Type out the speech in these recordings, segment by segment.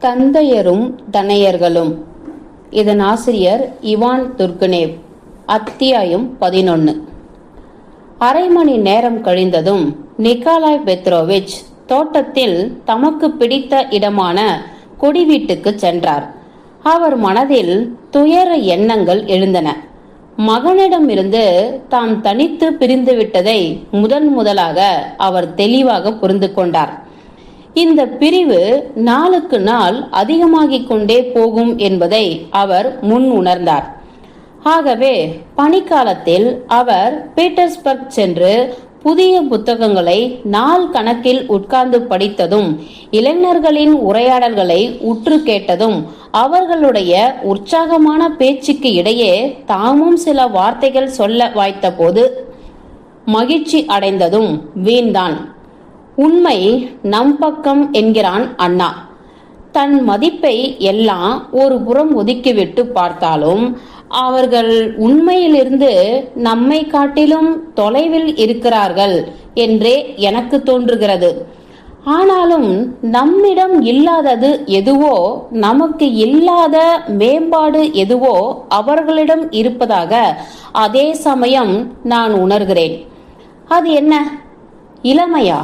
தந்தையரும் தனையர்களும். இதன் ஆசிரியர் Ivan Turgenev அத்தியாயம் பதினொன்று அரை மணி நேரம் கழிந்ததும் நிக்காலாய் பெத்ரோவிச் தோட்டத்தில் தமக்கு பிடித்த இடமான கொடி வீட்டுக்கு சென்றார். அவர் மனதில் துயர எண்ணங்கள் எழுந்தன. மகனிடமிருந்து தாம் தனித்து பிரிந்துவிட்டதை முதன் முதலாக அவர் தெளிவாக புரிந்து கொண்டார். இந்த பிரிவு நாளுக்கு நாள் அதிகமாகிக் கொண்டே போகும் என்பதை அவர் முன் உணர்ந்தார். ஆகவே பனிக்காலத்தில் அவர் பீட்டர்ஸ்பர்க் சென்று புதிய புத்தகங்களை நாள் கணக்கில் உட்கார்ந்து படித்ததும் இளைஞர்களின் உரையாடல்களை உற்று கேட்டதும் அவர்களுடைய உற்சாகமான பேச்சுக்கு இடையே தாமும் சில வார்த்தைகள் சொல்ல வாய்த்தபோது மகிழ்ச்சி அடைந்ததும் வீண்தான். உண்மை நம் பக்கம் என்கிறான் அண்ணா. தன் மதிப்பை எல்லாம் ஒரு புறம் ஒதுக்கிவிட்டு பார்த்தாலும் அவர்கள் உண்மையிலிருந்து நம்மை காட்டிலும் தொலைவில் இருக்கிறார்கள் என்றே எனக்கு தோன்றுகிறது. ஆனாலும் நம்மிடம் இல்லாதது எதுவோ நமக்கு இல்லாத மேம்பாடு எதுவோ அவர்களிடம் இருப்பதாக அதே சமயம் நான் உணர்கிறேன். அது என்ன? இளமையா?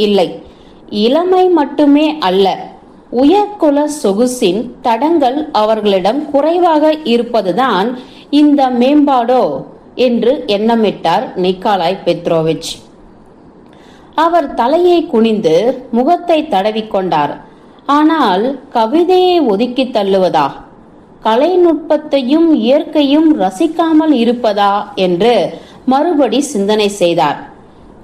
இல்லை. இளமை மட்டுமே அல்ல. உயர்குல சொகுசின் தடங்கள் அவர்களிடம் குறைவாக இருப்பதுதான் இந்த மேம்பாடோ என்று எண்ணமிட்டார் நிக்காலாய் பெத்ரோவிச். அவர் தலையை குனிந்து முகத்தை தடவிக்கொண்டார். ஆனால் கவிதையை ஒதுக்கி தள்ளுவதா? கலைநுட்பத்தையும் இயற்கையும் ரசிக்காமல் இருப்பதா? என்று மறுபடி சிந்தனை செய்தார்.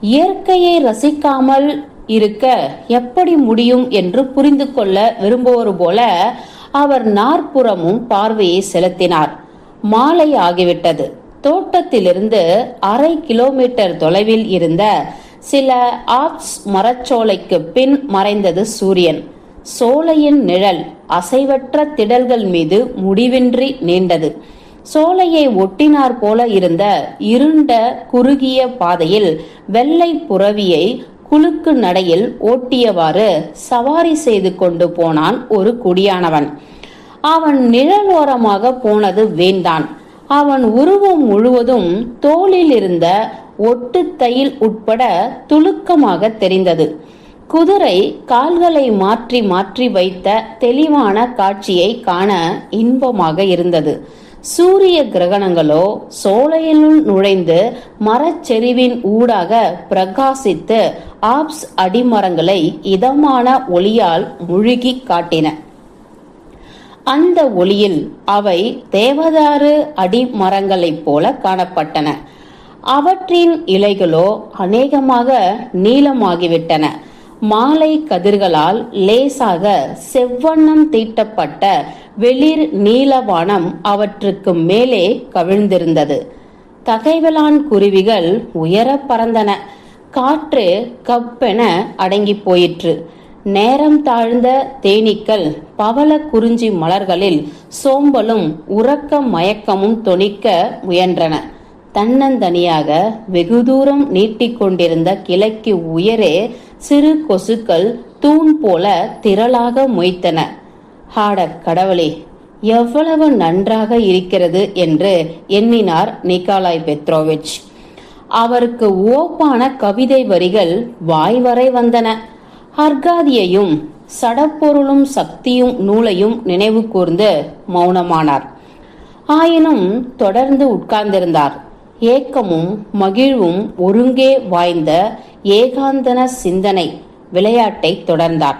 இயற்கையை ரசிக்காமல் இருக்க எப்படி முடியும் என்று புரிந்து கொள்ள விரும்புவது போல அவர் நாற்புறமும் பார்வையை செலுத்தினார். மாலை ஆகிவிட்டது. தோட்டத்திலிருந்து அரை கிலோமீட்டர் தொலைவில் இருந்த சில ஆப்ஸ் மரச்சோலைக்கு பின் மறைந்தது சூரியன். சோலையின் நிழல் அசைவற்ற திடல்கள் மீது முடிவின்றி நீண்டது. சோலையை ஒட்டினார் போல இருந்த இருண்ட குறுகிய பாதையில் வெள்ளை புறவியை குலுக்கு நடையில் ஓட்டியவாறு சவாரி செய்து கொண்டு போனான் ஒரு குடியானவன். அவன் நிழலோரமாக போனது வேண்டான் அவன் உருவம் முழுவதும் தோளில் இருந்த ஒட்டு தையில் உட்பட துலுக்கமாக தெரிந்தது. குதிரை கால்களை மாற்றி மாற்றி வைத்த தெளிவான காட்சியை காண இன்பமாக இருந்தது. சூரிய கிரகணங்களோ சோலையினுள் நுழைந்து மரச்செறிவின் ஊடாக பிரகாசித்து ஆப்ஸ் அடிமரங்களை இதமான ஒளியால் முழுகி காட்டின. அந்த ஒளியில் அவை தேவதாரு அடிமரங்களைப் போல காணப்பட்டன. அவற்றின் இலைகளோ அநேகமாக நீளமாகிவிட்டன. மாலை கதிர்களால் லேசாக செவ்வண்ணம் தீட்டப்பட்ட வெளிர் நீலவானம் அவற்றுக்கு மேலே கவிழ்ந்திருந்தது. தகைவலான் குருவிகள் உயர பறந்தன. காற்று கப்பென அடங்கி போயிற்று. நேரம் தாழ்ந்த தேனீக்கள் பவள குறிஞ்சி மலர்களில் சோம்பலும் உறக்க மயக்கமும் தொனிக்க முயன்றன. தன்னந்தனியாக வெகு தூரம் நீட்டிக்கொண்டிருந்த கிளைக்கு உயரே சிறு கொசுக்கள் தூண் போல திரளாக மொய்த்தன. ஹாட கடவுளே எவ்வளவு நன்றாக இருக்கிறது என்று எண்ணினார் நிக்காலாய் பெத்ரோவிச். அவருக்கு ஓப்பான கவிதை வரிகள் வாய் வரை வந்தன. அர்காதியையும் சடப்பொருளும் சக்தியும் நூலையும் நினைவு கூர்ந்து மௌனமானார். ஆயினும் தொடர்ந்து உட்கார்ந்திருந்தார். ஏக்கமும் மகிழ்வும் ஒருங்கே வாய்ந்த ஏகாந்தன சிந்தனை விளையாட்டை தொடர்ந்தார்.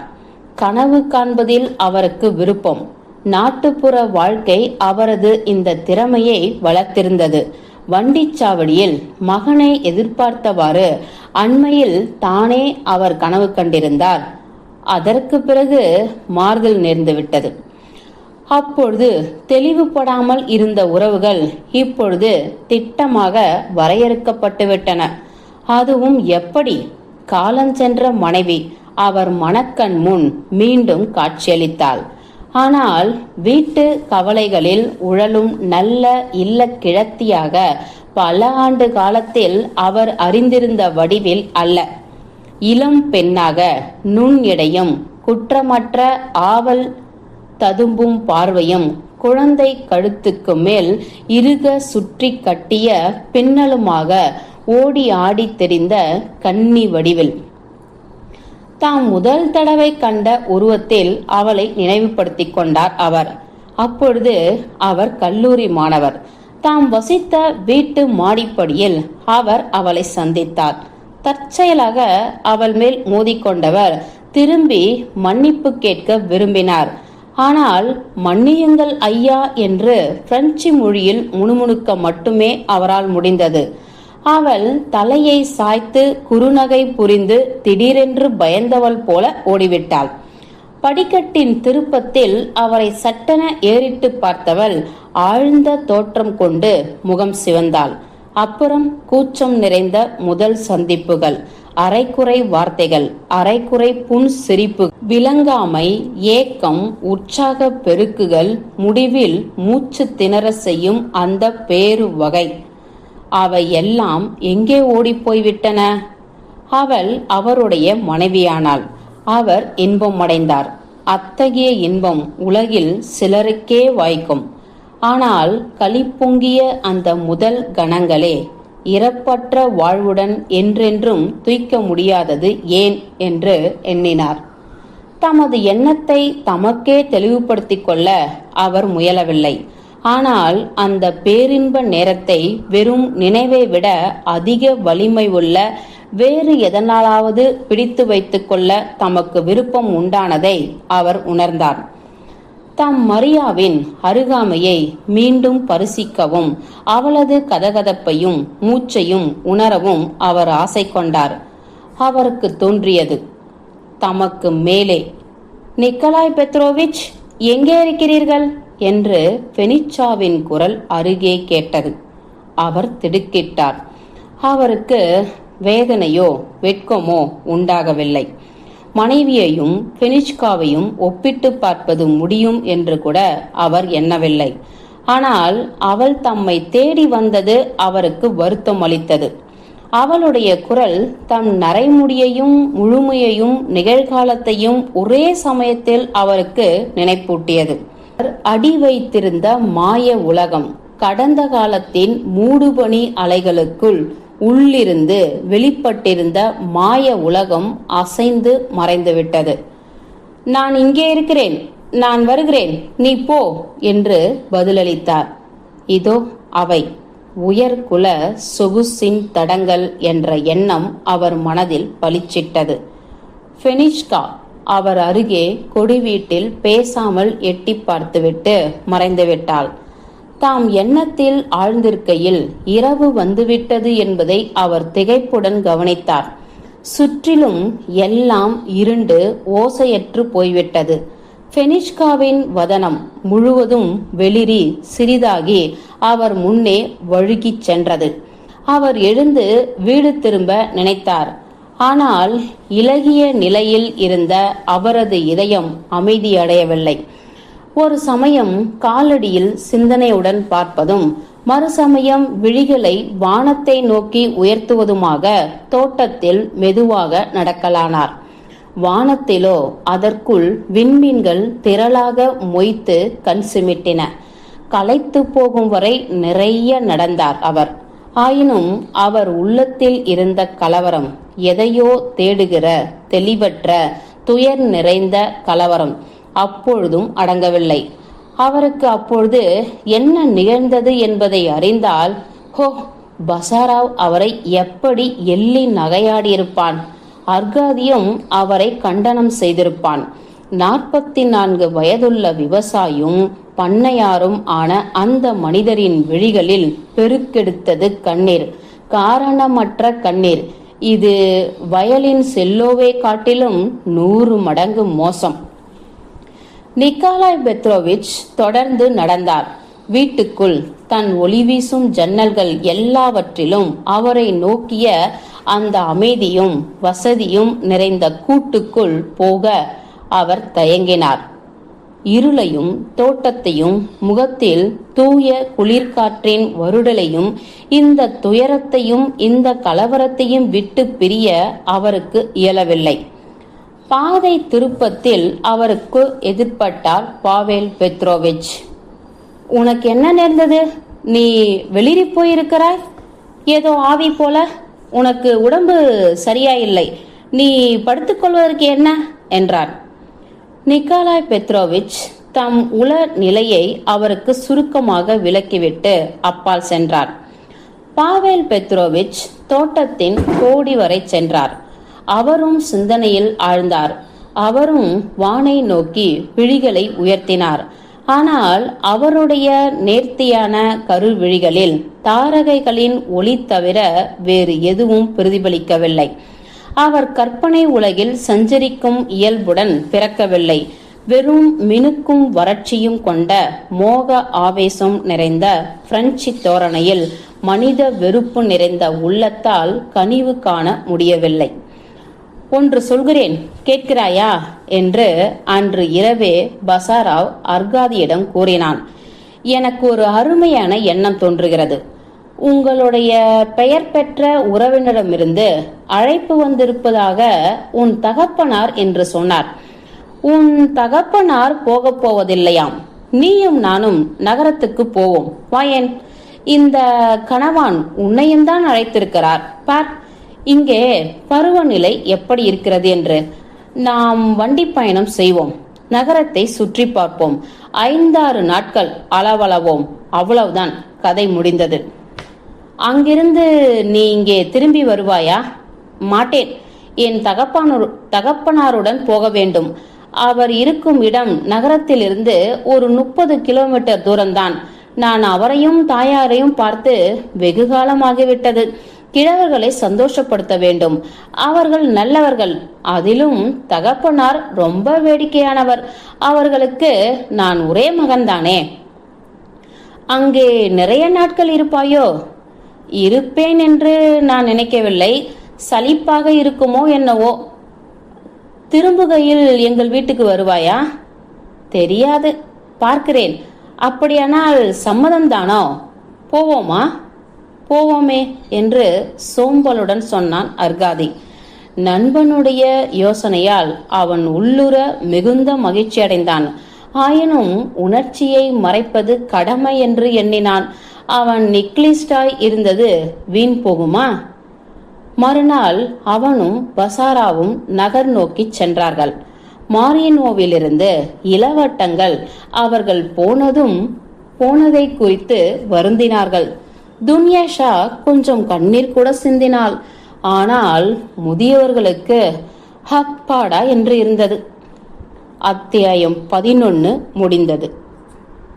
கனவு காண்பதில் அவருக்கு விருப்பம். நாட்டுப்புற வாழ்க்கை அவரது இந்த திறமையை வளர்த்திருந்தது. வண்டிச்சாவடியில் மகனை எதிர்பார்த்தவாறு அண்மையில் தானே அவர் கனவு கண்டிருந்தார். அதற்கு பிறகு மாறுதல் நேர்ந்துவிட்டது. அப்பொழுது தெளிவுபடாமல் இருந்த உறவுகள் இப்பொழுது திட்டமாக வரையறுக்கப்பட்டுவிட்டன. அதுவும் எப்படி? காலஞ்சென்ற மனைவி அவர் மணக்கண் முன் மீண்டும் காட்சியளித்தாள். ஆனால் வீட்டு கவலைகளில் உழலும் நல்ல இல்ல கிழத்தியாக பல ஆண்டு காலத்தில் அவர் அறிந்திருந்த வடிவில் அல்ல. இளம் பெண்ணாக நுண் எடையும் குற்றமற்ற ஆவல் ததும்பும் பார்வையும் குழந்தை கழுத்துக்கு மேல் இறுக சுற்றி கட்டிய பின்னலுமாக ஓடி ஆடி தெரிந்த கன்னி வடிவில். தாம் முதல் தடவை கண்ட உருவத்தில் அவளை நினைவுபடுத்திக் கொண்டார் அவர். அப்பொழுது அவர் கல்லூரி மாணவர். தாம் வசித்த வீட்டு மாடிப்படியில் அவர் அவளை சந்தித்தார். தற்செயலாக அவள் மேல் மோதிக்கொண்டவர் திரும்பி மன்னிப்பு கேட்க விரும்பினார். ஆனால் மன்னியுங்கள் ஐயா என்று பிரெஞ்சு மொழியில் முணுமுணுக்க மட்டுமே அவரால் முடிந்தது. அவள் தலையை சாய்த்து குறுநகை புரிந்து திடீரென்று பயந்தவள் போல ஓடிவிட்டாள். படிக்கட்டின் திருப்பத்தில் அவரை சட்டென ஏறிட்டு பார்த்தவள் ஆழ்ந்த தோற்றம் கொண்டு முகம் சிவந்தாள். அப்புறம் கூச்சம் நிறைந்த முதல் சந்திப்புகள். அரைக்குறை வார்த்தைகள் அரைக்குறை புன் சிரிப்பு. விளங்காமை ஏக்கம் உற்சாக பெருக்குகள் முடிவில் மூச்சு திணற செய்யும் அந்த பேரு வகை. அவை எல்லாம் எங்கே ஓடிப் போய்விட்டன? அவள் அவருடைய மனைவியானாள். அவர் இன்பம் அடைந்தார். அத்தகைய இன்பம் உலகில் சிலருக்கே வாய்க்கும். ஆனால் களிப்பொங்கிய அந்த முதல் கணங்களே இறப்பற்ற வாழ்வுடன் என்றென்றும் துய்க்க முடியாதது ஏன் என்று எண்ணினார். தமது எண்ணத்தை தமக்கே தெளிவுபடுத்திக் கொள்ள அவர் முயலவில்லை. ஆனால் அந்த பேரின்ப நேரத்தை வெறும் நினைவை விட அதிக வலிமை உள்ள வேறு எதனாலாவது பிடித்து வைத்துக்கொள்ள தமக்கு விருப்பம் உண்டானதை அவர் உணர்ந்தார். தம் மரியாவின் அருகாமையை மீண்டும் பரிசிக்கவும் அவளது கதகதப்பையும் மூச்சையும் உணரவும் அவர் ஆசை கொண்டார். அவருக்கு தோன்றியது தமக்கு மேலே நிக்கலாய் பெத்ரோவிச் எங்கே இருக்கிறீர்கள்? என்று பெனிச்சாவின் குரல் அருகே கேட்டது. அவர் திடுக்கிட்டார். அவருக்கு வேதனையோ வெட்கமோ உண்டாகவில்லை. மனைவியையும் பெனிஷ்காவையும் ஒப்பிட்டு பார்ப்பது முடியும் என்று கூட அவர் எண்ணவில்லை. ஆனால் அவள் தம்மை தேடி வந்தது அவருக்கு வருத்தம் அளித்தது. அவளுடைய குரல் தம் நரைமுடியையும் முழுமையையும் நிகழ்காலத்தையும் ஒரே சமயத்தில் அவருக்கு நினைப்பூட்டியது. அடி வைத்திருந்த மாய உலகம் கடந்த காலத்தின் மூடுபனி அலைகளுக்குள் உள்ளிருந்து வெளிப்பட்டிருந்த மாய உலகம் அசைந்து மறைந்துவிட்டது. நான் இங்கே இருக்கிறேன் நான் வருகிறேன் நீ போ என்று பதிலளித்தார். இதோ அவை உயர்குல சொகுசின் தடங்கள் என்ற எண்ணம் அவர் மனதில் பளிச்சிட்டது. ஃபெனிஷ்கா அவர் அருகே கொடி வீட்டில் பேசாமல் எட்டி பார்த்துவிட்டு மறைந்துவிட்டாள். தாம் எண்ணத்தில் ஆழ்ந்திருக்கையில் இரவு வந்துவிட்டது என்பதை அவர் திகைப்புடன் கவனித்தார். சுற்றிலும் எல்லாம் இருண்டு ஓசையற்று போய்விட்டது. ஃபெனிஷ்காவின் வதனம் முழுவதும் வெளிரி சிறிதாகி அவர் முன்னே வழுகிச் சென்றது. அவர் எழுந்து வீடு திரும்ப நினைத்தார். ஆனால் இலகிய நிலையில் இருந்த அவரது இதயம் அமைதியடையவில்லை. ஒரு சமயம் காலடியில் சிந்தனையுடன் பார்ப்பதும் மறுசமயம் விழிகளை வானத்தை நோக்கி உயர்த்துவதுமாக தோட்டத்தில் மெதுவாக நடக்கலானார். வானத்திலோ அதற்குள் விண்மீன்கள் திரளாக மொய்த்து கண் சிமிட்டின. களைத்து போகும் வரை நிறைய நடந்தார் அவர். ஆயினும் அவர் உள்ளத்தில் இருந்த கலவரம் எதையோ தேடுகிற தெளிவற்ற துயர் நிறைந்த கலவரம். அப்பொழுதும் அடங்கவில்லை. அவருக்கு அப்பொழுது என்ன நிகழ்ந்தது என்பதை அறிந்தால் ஹோ பசாராவ் அவரை எப்படி எள்ளி நகையாடியிருப்பான்? அர்காதியும் அவரை கண்டனம் செய்திருப்பான். நாற்பத்தி நான்கு வயதுள்ள விவசாயும் பண்ணையாரும் ஆன அந்த மனிதரின் விழிகளில் பெருக்கெடுத்தது கண்ணீர். காரணமற்ற கண்ணீர். இது வயலின் செல்லோவை காட்டிலும் நூறு மடங்கு மோசம். நிக்காலாய் பெத்ரோவிச் தொடர்ந்து நடந்தார். வீட்டுக்குள் தன் ஒளி வீசும் ஜன்னல்கள் எல்லாவற்றிலும் அவரை நோக்கிய அந்த அமைதியும் வசதியும் நிறைந்த கூட்டுக்குள் போக அவர் தயங்கினார். இருளையும் தோட்டத்தையும் முகத்தில் தூய குளிர்காற்றின் வருடலையும் இந்த துயரத்தையும் இந்த கலவரத்தையும் விட்டு பிரிய அவருக்கு இயலவில்லை. பாதை திருப்பத்தில் அவருக்கு எதிர்பட்டார் பாவேல் பெத்ரோவிச். உனக்கு என்ன நேர்ந்தது? நீ வெளிரி போயிருக்கிறாய்? ஏதோ ஆவி போல? உனக்கு உடம்பு சரியாயில்லை. நீ படுத்துக்கொள்வதற்கு என்ன? என்றார் நிக்காலாய் பெத்ரோவிச் தம் உள நிலையை அவருக்கு சுருக்கமாக விளக்கிவிட்டு அப்பால் சென்றார். பாவேல் பெத்ரோவிச் தோட்டத்தின் கோடி வரை சென்றார். அவரும் சிந்தனையில் ஆழ்ந்தார். அவரும் வானை நோக்கி விழிகளை உயர்த்தினார். ஆனால் அவருடைய நேர்த்தியான கருவிழிகளில் தாரகைகளின் ஒளி தவிர வேறு எதுவும் பிரதிபலிக்கவில்லை. அவர் கற்பனை உலகில் சஞ்சரிக்கும் இயல்புடன் பிறக்கவில்லை. வெறும் மினுக்கும் வறட்சியும் கொண்ட மோக ஆவேசம் நிறைந்த பிரெஞ்சு தோரணையில் மனித வெறுப்பு நிறைந்த உள்ளத்தால் கனிவு காண முடியவில்லை. ஒன்று சொல்கிறேன் கேட்கிறாயா? என்று அன்று இரவே பசாராவ் அர்காதியிடம் கூறினான். எனக்கு ஒரு அருமையான எண்ணம் தோன்றுகிறது. உங்களுடைய பெயர் பெற்ற உறவினரிடமிருந்து அழைப்பு வந்திருப்பதாக உன் தகப்பனார் என்று சொன்னார். உன் தகப்பனார் போகப் போவதில்லையாம். நீயும் நானும் நகரத்துக்கு போவோம். வாயன். இந்த கணவான் உன்னையும் தான் அழைத்திருக்கிறார். பார். இங்கே பருவநிலை எப்படி இருக்கிறது என்று நாம் வண்டி பயணம் செய்வோம். நகரத்தை சுற்றி பார்ப்போம். ஐந்தாறு நாட்கள் அளவளவோம். அவ்வளவுதான் கதை முடிந்தது. அங்கிருந்து நீ இங்கே திரும்பி வருவாயா? மாட்டேன். என் தகப்பானு தகப்பனாருடன் போக வேண்டும். அவர் இருக்கும் இடம் நகரத்திலிருந்து ஒரு முப்பது கிலோமீட்டர் தூரம்தான். நான் அவரையும் தாயாரையும் பார்த்து வெகு காலமாகிவிட்டது. கிழவர்களை சந்தோஷப்படுத்த வேண்டும். அவர்கள் நல்லவர்கள். அதிலும் தகப்பனார் ரொம்ப வேடிக்கையானவர். அவர்களுக்கு நான் ஒரே மகன்தானே. அங்கே நிறைய நாட்கள் இருப்பாயோ? இருப்பேன் என்று நான் நினைக்கவில்லை. சலிப்பாக இருக்குமோ என்னவோ? திரும்புகையில் எங்கள் வீட்டுக்கு வருவாயா? தெரியாது. பார்க்கிறேன். அப்படியானால் சம்மதம்தானோ போவோமா? போவோமே என்று சோம்பலுடன் சொன்னான் அர்காதி. நண்பனுடைய யோசனையால் அவன் உள்ளுர மிகுந்த மகிழ்ச்சி அடைந்தான். ஆயினும் உணர்ச்சியை மறைப்பது கடமை என்று எண்ணினான். அவன் நிக்லிஸ்டாய் இருந்தது வீண் போகுமா? மறுநாள் அவனும் பசாராவும் நகர் நோக்கி சென்றார்கள். மாரியனோவிலிருந்து இளவட்டங்கள் அவர்கள் போனதும் போனதை குறித்து வருந்தினார்கள். துன்யா ஷா கொஞ்சம் கண்ணீர் கூட சிந்தினாள். ஆனால் முதியவர்களுக்கு ஹப்பாடா என்று இருந்தது. அத்தியாயம் பதினொன்று முடிந்தது.